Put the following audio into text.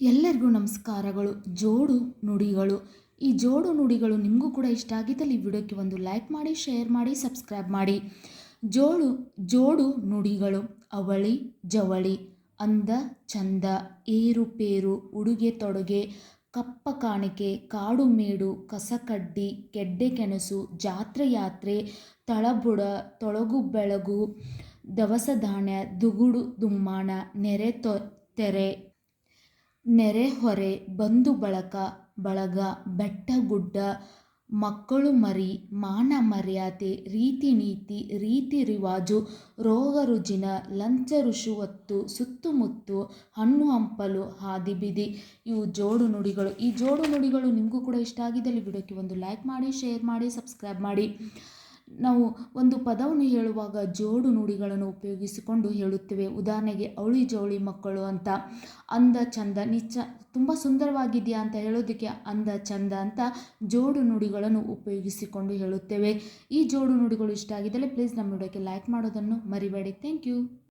ಎಲ್ಲರಿಗೂ ನಮಸ್ಕಾರಗಳು. ಜೋಡು ನುಡಿಗಳು. ಈ ಜೋಡು ನುಡಿಗಳು ನಿಮಗೂ ಕೂಡ ಇಷ್ಟ ಆಗಿದ್ದಲ್ಲಿ ವಿಡಿಯೋಕ್ಕೆ ಒಂದು ಲೈಕ್ ಮಾಡಿ, ಶೇರ್ ಮಾಡಿ, ಸಬ್ಸ್ಕ್ರೈಬ್ ಮಾಡಿ. ಜೋಡು ಜೋಡು ನುಡಿಗಳು. ಅವಳಿ, ಜವಳಿ ಅಂದ ಚಂದ ಏರುಪೇರು ಉಡುಗೆ ತೊಡುಗೆ, ಕಪ್ಪ ಕಾಣಿಕೆ, ಕಾಡು ಮೇಡು, ಕಸಕಡ್ಡಿ, ಗೆಡ್ಡೆ ಕೆಣಸು, ಜಾತ್ರೆ ಯಾತ್ರೆ, ತಳಬುಡ, ತೊಳಗು ಬೆಳಗು, ದವಸ ಧಾನ್ಯ, ದುಗುಡು ದುಮ್ಮಾಣ, ನೆರೆ ತೊ ತೆರೆ ನೆರೆಹೊರೆ ಬಂಧು ಬಳಕ, ಬಳಗ, ಬೆಟ್ಟ ಗುಡ್ಡ, ಮಕ್ಕಳು ಮರಿ, ಮಾನ ಮರ್ಯಾದೆ, ರೀತಿ ನೀತಿ, ರೀತಿ ರಿವಾಜು, ರೋಗ ರುಜಿನ, ಲಂಚ ರುಷುವತ್ತು ಸುತ್ತುಮುತ್ತು ಹಣ್ಣು ಹಂಪಲು, ಹಾದಿ ಬೀದಿ ಇವು ಜೋಡು ನುಡಿಗಳು. ಈ ಜೋಡು ನುಡಿಗಳು ನಿಮಗೂ ಕೂಡ ಇಷ್ಟ ಆಗಿದ್ದಲ್ಲಿ ವಿಡಿಯೋಕ್ಕೆ ಒಂದು ಲೈಕ್ ಮಾಡಿ ಶೇರ್ ಮಾಡಿ ಸಬ್ಸ್ಕ್ರೈಬ್ ಮಾಡಿ. ನಾವು ಒಂದು ಪದವನ್ನು ಹೇಳುವಾಗ ಜೋಡು ನುಡಿಗಳನ್ನು ಉಪಯೋಗಿಸಿಕೊಂಡು ಹೇಳುತ್ತೇವೆ. ಉದಾಹರಣೆಗೆ, ಅವಳಿ ಜವಳಿ ಮಕ್ಕಳು ಅಂತ. ಅಂದ ಚಂದ ನಿಚ್ಚ, ತುಂಬ ಸುಂದರವಾಗಿದೆಯಾ ಅಂತ ಹೇಳೋದಕ್ಕೆ ಅಂದ ಚಂದ ಅಂತ ಜೋಡು ನುಡಿಗಳನ್ನು ಉಪಯೋಗಿಸಿಕೊಂಡು ಹೇಳುತ್ತೇವೆ. ಈ ಜೋಡು ನುಡಿಗಳು ಇಷ್ಟ ಆಗಿದ್ದಲ್ಲಿ ಪ್ಲೀಸ್ ನಮ್ಮ ವಿಡಿಯೋಕ್ಕೆ ಲೈಕ್ ಮಾಡೋದನ್ನು ಮರಿಬೇಡಿ. Thank you